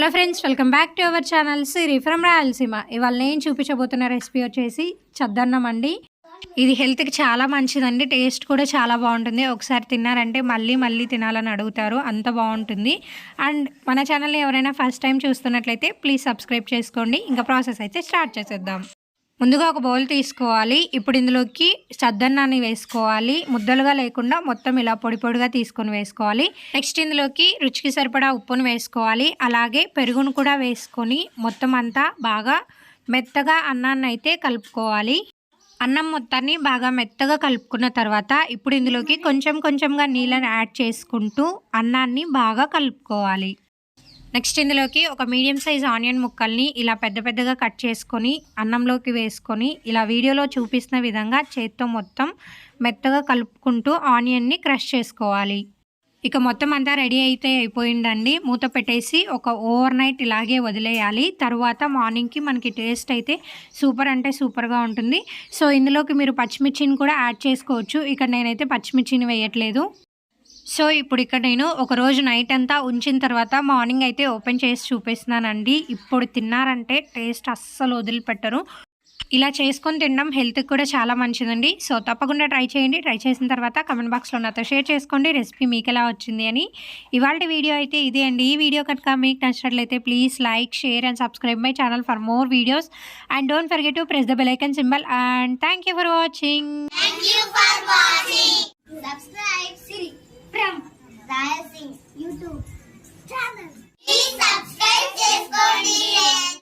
Hello friends welcome back to our channel Siri from Rayalaseema ఇవాళ నేను చూపించబోతున్న recipe వచ్చేసి చద్దన్నం అండి. ఇది హెల్త్కి చాలా మంచిదండి టేస్ట్ కూడా చాలా బాగుంటుంది. ఒకసారి తిన్నారంటే మళ్ళీ మళ్ళీ తినాలని అడుగుతారు అంత బాగుంటుంది. అండ్ మన ఛానల్ని ఎవరైనా ఫస్ట్ టైం చూస్తున్నట్లయితే ప్లీజ్ సబ్స్క్రైబ్ చేసుకోండి. ఇంకా ప్రాసెస్ అయితే స్టార్ట్ చేసేద్దాం. ముందుగా ఒక బౌల్ తీసుకోవాలి. ఇప్పుడు ఇందులోకి సద్దన్నాన్ని వేసుకోవాలి. ముద్దలుగా లేకుండా మొత్తం ఇలా పొడి పొడిగా తీసుకొని వేసుకోవాలి. నెక్స్ట్ ఇందులోకి రుచికి సరిపడా ఉప్పును వేసుకోవాలి. అలాగే పెరుగును కూడా వేసుకొని మొత్తం అంతా బాగా మెత్తగా అన్నాన్ని అయితే కలుపుకోవాలి. అన్నం మొత్తాన్ని బాగా మెత్తగా కలుపుకున్న తర్వాత ఇప్పుడు ఇందులోకి కొంచెం కొంచెంగా నీళ్ళని యాడ్ చేసుకుంటూ అన్నాన్ని బాగా కలుపుకోవాలి. నెక్స్ట్ ఇందులోకి ఒక మీడియం సైజ్ ఆనియన్ ముక్కల్ని ఇలా పెద్ద పెద్దగా కట్ చేసుకొని అన్నంలోకి వేసుకొని ఇలా వీడియోలో చూపిస్తున్న విధంగా చేత్తో మొత్తం మెత్తగా కలుపుకుంటూ ఆనియన్ని క్రష్ చేసుకోవాలి. ఇక మొత్తం అంతా రెడీ అయితే అయిపోయిందండి. మూత పెట్టేసి ఒక ఓవర్ నైట్ ఇలాగే వదిలేయాలి. తర్వాత మార్నింగ్కి మనకి టేస్ట్ అయితే సూపర్ అంటే సూపర్గా ఉంటుంది. సో ఇందులోకి మీరు పచ్చిమిర్చిని కూడా యాడ్ చేసుకోవచ్చు. ఇక్కడ నేనైతే పచ్చిమిర్చిని వేయట్లేదు. సో ఇప్పుడు ఇక్కడ నేను ఒక రోజు నైట్ అంతా ఉంచిన తర్వాత మార్నింగ్ అయితే ఓపెన్ చేసి చూపిస్తున్నానండి. ఇప్పుడు తిన్నారంటే టేస్ట్ అస్సలు వదిలిపెట్టరు. ఇలా చేసుకొని తినడం హెల్త్కి కూడా చాలా మంచిదండి. సో తప్పకుండా ట్రై చేయండి. ట్రై చేసిన తర్వాత కమెంట్ బాక్స్లో నాతో షేర్ చేసుకోండి. రెసిపీ మీకు ఎలా వచ్చింది అని. ఇవాళ వీడియో అయితే ఇదే అండి. ఈ వీడియో కనుక మీకు నచ్చినట్లయితే please like share and subscribe my channel for more videos. And don't forget to press the bell icon symbol. And thank you for watching.